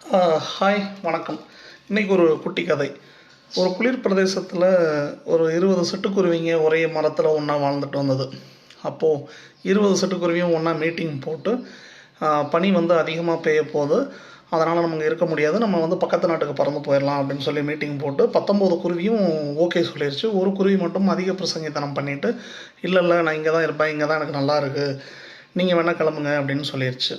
Hi வணக்கம். இன்றைக்கி ஒரு குட்டி கதை. ஒரு குளிர் பிரதேசத்தில் ஒரு இருபது சிட்டுக்குருவிங்க ஒரே மரத்தில் ஒன்றா வாழ்ந்துட்டு வந்தது. அப்போது இருபது சிட்டுக்குருவியும் ஒன்றா மீட்டிங் போட்டு பனி வந்து அதிகமாக பெய்ய போகுது அதனால் நமக்கு இருக்க முடியாது. நம்ம வந்து பக்கத்து நாட்டுக்கு பறந்து போயிடலாம் அப்படின்னு சொல்லி மீட்டிங் போட்டு பத்தொம்போது குருவியும் ஓகே சொல்லிருச்சு. ஒரு குருவி மட்டும் அதிக பிரசங்கித்தனம் பண்ணிவிட்டு இல்லை இல்லை நான் இங்கே தான் இருப்பேன் இங்கே தான் எனக்கு நல்லா இருக்குது நீங்கள் வேணால் கிளம்புங்க அப்படின்னு சொல்லிடுச்சு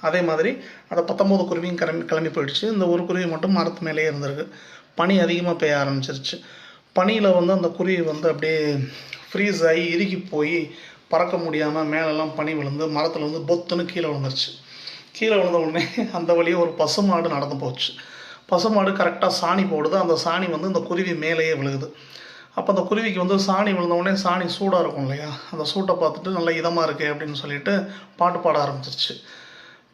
அதே மாதிரி அந்த பத்தொம்போது குருவியும் கிளம்பி கிளம்பி போயிடுச்சு. இந்த ஒரு குருவி மட்டும் மரத்து மேலேயே இருந்திருக்கு. பனி அதிகமாக பெய்ய ஆரம்பிச்சிருச்சு. பனியில் வந்து அந்த குருவி வந்து அப்படியே ஃப்ரீஸ் ஆகி இறுகி போய் பறக்க முடியாமல் மேலெல்லாம் பனி விழுந்து மரத்தில் வந்து பொத்துன்னு கீழே விழுந்துருச்சு. கீழே விழுந்த உடனே அந்த வழியே ஒரு பசுமாடு நடந்து போச்சு. பசுமாடு கரெக்டாக சாணி போடுது. அந்த சாணி வந்து இந்த குருவி மேலேயே விழுகுது. அப்போ அந்த குருவிக்கு வந்து சாணி விழுந்த உடனே சாணி சூடாக இருக்கும் இல்லையா? அந்த சூட்டை பார்த்துட்டு நல்ல இதமாக இருக்குது அப்படின்னு சொல்லிட்டு பாட்டு பாட ஆரம்பிச்சிருச்சு.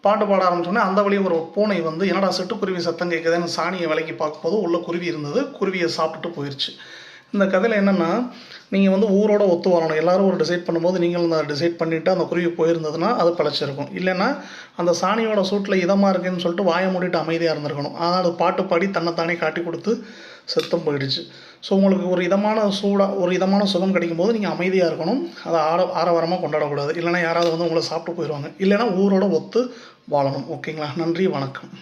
பாட்டு பாட ஆரம்பிச்சோடனே அந்த வழியே ஒரு பூனை வந்து என்னடா சிட்டுக்குருவி சத்தம் கேட்குதுன்னு சாணியை விலைக்கு பார்க்கும்போது உள்ள குருவி இருந்தது. குருவியை சாப்பிட்டுட்டு போயிடுச்சு இந்த கதையில் என்னென்னா நீங்கள் வந்து ஊரோட ஒத்து வரணும். எல்லோரும் ஒரு டிசைட் பண்ணும்போது நீங்களும் அதை டிசைட் பண்ணிவிட்டு அந்த குருவி போயிருந்ததுன்னா அது பழச்சிருக்கும். இல்லைன்னா அந்த சாணியோட சூட்டில் இதமாக இருக்குன்னு சொல்லிட்டு வாயை மூடிட்டு அமைதியாக இருந்திருக்கணும். ஆனால் அது பாட்டு பாடி தன்னைத்தானே காட்டி கொடுத்து செத்தும் போயிடுச்சு. ஸோ உங்களுக்கு ஒரு இதமான சூடாக ஒரு இதமான சுகம் கிடைக்கும் போது நீங்கள் அமைதியாக இருக்கணும். அதை ஆர ஆரவாரமாக கொண்டாடக்கூடாது. இல்லைன்னா யாராவது வந்து உங்களை சாப்பிட்டு போயிடுவாங்க இல்லைன்னா ஊரோட ஒத்து வாழணும். ஓகேங்களா? நன்றி வணக்கம்.